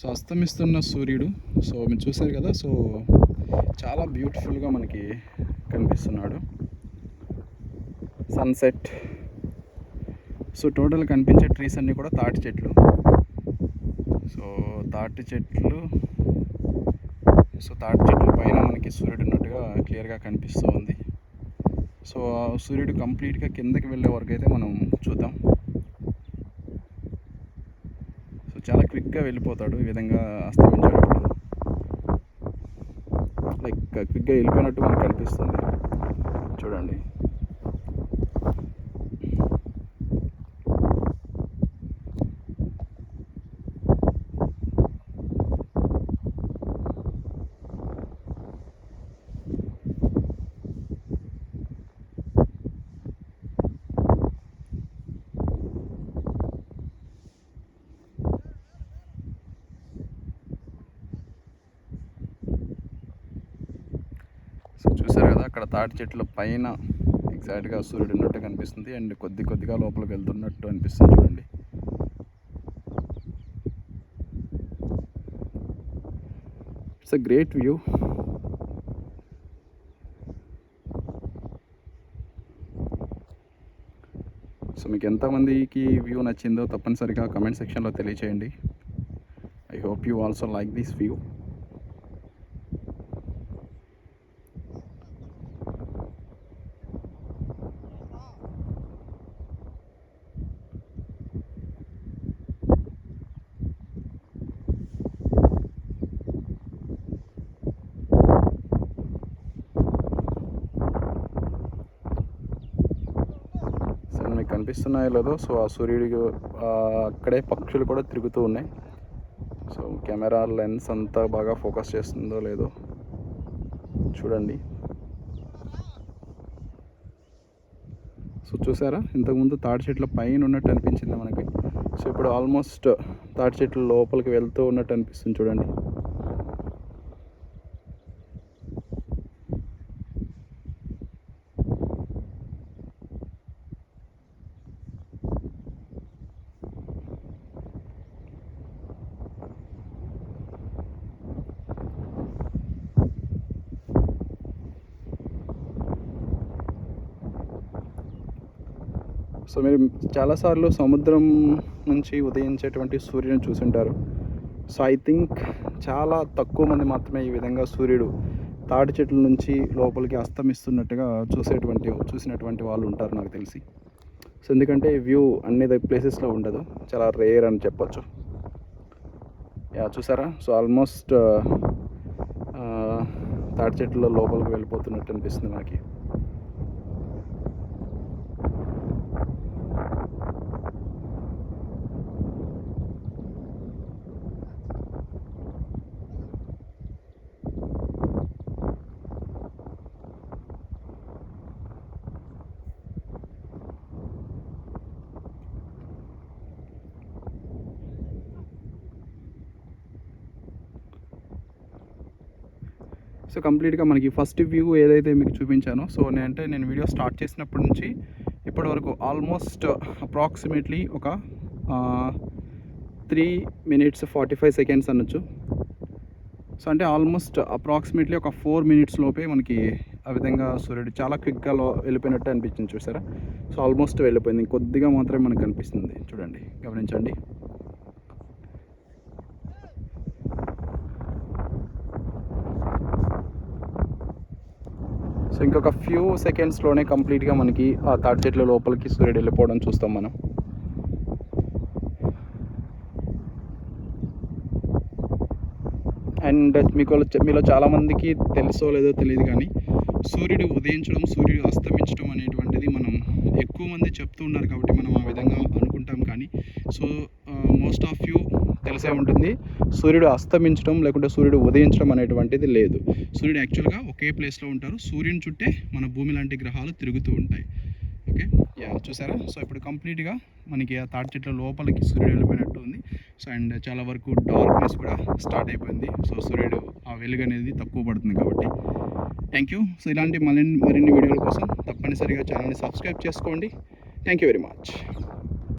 So అస్తమిస్తున్న సూర్యుడు. So మీరు చూసారు కదా సో చాలా బ్యూటిఫుల్గా మనకి కనిపిస్తున్నాడు. సన్సెట్ సో టోటల్ కనిపించే ట్రీస్ అన్నీ కూడా తాటి చెట్లు. సో తాటి చెట్లు సో తాటి చెట్ల పైన మనకి సూర్యుడు ఉన్నట్టుగా క్లియర్గా కనిపిస్తూ ఉంది. సో ఆ సూర్యుడు కంప్లీట్గా కిందకి వెళ్ళే వరకు అయితే మనం చూద్దాం సో చాలా క్విక్గా వెళ్ళిపోతాడు ఈ విధంగా అస్తమించేటప్పుడు లైక్ క్విక్గా వెళ్ళిపోయినట్టు మనకు కనిపిస్తుంది చూడండి సో చూసారు కదా అక్కడ తాటి చెట్ల పైన ఎగ్జాక్ట్గా సూర్యుడు ఉన్నట్టు కనిపిస్తుంది. అండ్ కొద్ది కొద్దిగా లోపలికి వెళ్తున్నట్టు అనిపిస్తుంది చూడండి. It's a great view so మీకు ఎంతమందికి వ్యూ నచ్చిందో తప్పనిసరిగా కమెంట్ సెక్షన్లో తెలియచేయండి. I hope you also like this view so మీకు కనిపిస్తున్నాయో లేదో సో ఆ సూర్యుడికి అక్కడే పక్షులు కూడా తిరుగుతూ ఉన్నాయి. సో కెమెరా లెన్స్ అంతా బాగా ఫోకస్ చేస్తుందో లేదో చూడండి. సో చూసారా? ఇంతకుముందు తాటి చెట్ల పైన ఉన్నట్టు అనిపించింది మనకి. సో ఇప్పుడు ఆల్మోస్ట్ తాటి చెట్ల లోపలికి వెళ్తూ ఉన్నట్టు అనిపిస్తుంది చూడండి. సో మీరు చాలాసార్లు సముద్రం నుంచి ఉదయించేటువంటి సూర్యుని చూసుంటారు. సో ఐ థింక్ చాలా తక్కువ మంది మాత్రమే ఈ విధంగా సూర్యుడు తాటి చెట్ల నుంచి లోపలికి అస్తమిస్తున్నట్టుగా చూసేటువంటి చూసినటువంటి వాళ్ళు ఉంటారు నాకు తెలిసి. సో ఎందుకంటే వ్యూ అన్ని ప్లేసెస్లో ఉండదు. చాలా రేర్ అని చెప్పొచ్చు. యా చూసారా? సో ఆల్మోస్ట్ తాటి చెట్ల లోపలికి వెళ్ళిపోతున్నట్టు అనిపిస్తుంది మనకి. సో కంప్లీట్గా మనకి ఫస్ట్ వ్యూ ఏదైతే మీకు చూపించానో సో నేను అంటే నేను వీడియో స్టార్ట్ చేసినప్పటి నుంచి ఇప్పటి వరకు ఆల్మోస్ట్ అప్రాక్సిమేట్లీ ఒక three minutes forty five seconds అనొచ్చు. సో అంటే ఆల్మోస్ట్ అప్రాక్సిమేట్లీ ఒక ఫోర్ మినిట్స్ లోపే మనకి ఆ విధంగా సూర్యుడు చాలా క్విక్గా లో వెళ్ళిపోయినట్టు అనిపించింది చూసారా? సో ఆల్మోస్ట్ వెళ్ళిపోయింది. కొద్దిగా మాత్రమే మనకు కనిపిస్తుంది. చూడండి గమనించండి. సో ఇంకొక ఫ్యూ సెకండ్స్లోనే కంప్లీట్గా మనకి ఆ తాటి చెట్ల లోపలికి సూర్యుడు వెళ్ళిపోవడం చూస్తాం మనం. అండ్ మీకు మీలో చాలామందికి తెలుసో లేదో తెలియదు కానీ సూర్యుడు ఉదయించడం సూర్యుడు అస్తమించడం అనేటువంటిది మనం ఎక్కువ మంది చెప్తూ ఉన్నారు కాబట్టి మనం ఆ విధంగా అనుకుంటాం కానీ సో మోస్ట్ ఆఫ్ యూ తెలిసే ఉంటుంది. సూర్యుడు అస్తమించడం లేకుంటే సూర్యుడు ఉదయించడం అనేటువంటిది లేదు. సూర్యుడు యాక్చువల్గా ఒకే ప్లేస్లో ఉంటారు. సూర్యుని చుట్టే మన భూమి లాంటి గ్రహాలు తిరుగుతూ ఉంటాయి. ఓకే యా చూసారా? సో ఇప్పుడు కంప్లీట్గా మనకి ఆ తాటి చెట్ల లోపలికి సూర్యుడు వెళ్ళిపోయినట్టు ఉంది. సో అండ్ చాలా వరకు డార్క్నెస్ కూడా స్టార్ట్ అయిపోయింది. సో సూర్యుడు ఆ వెలుగు అనేది తక్కువ పడుతుంది కాబట్టి. థ్యాంక్ యూ సో ఇలాంటి మరిన్ని మరిన్ని వీడియోల కోసం తప్పనిసరిగా ఛానల్ని సబ్స్క్రైబ్ చేసుకోండి. Thank you very much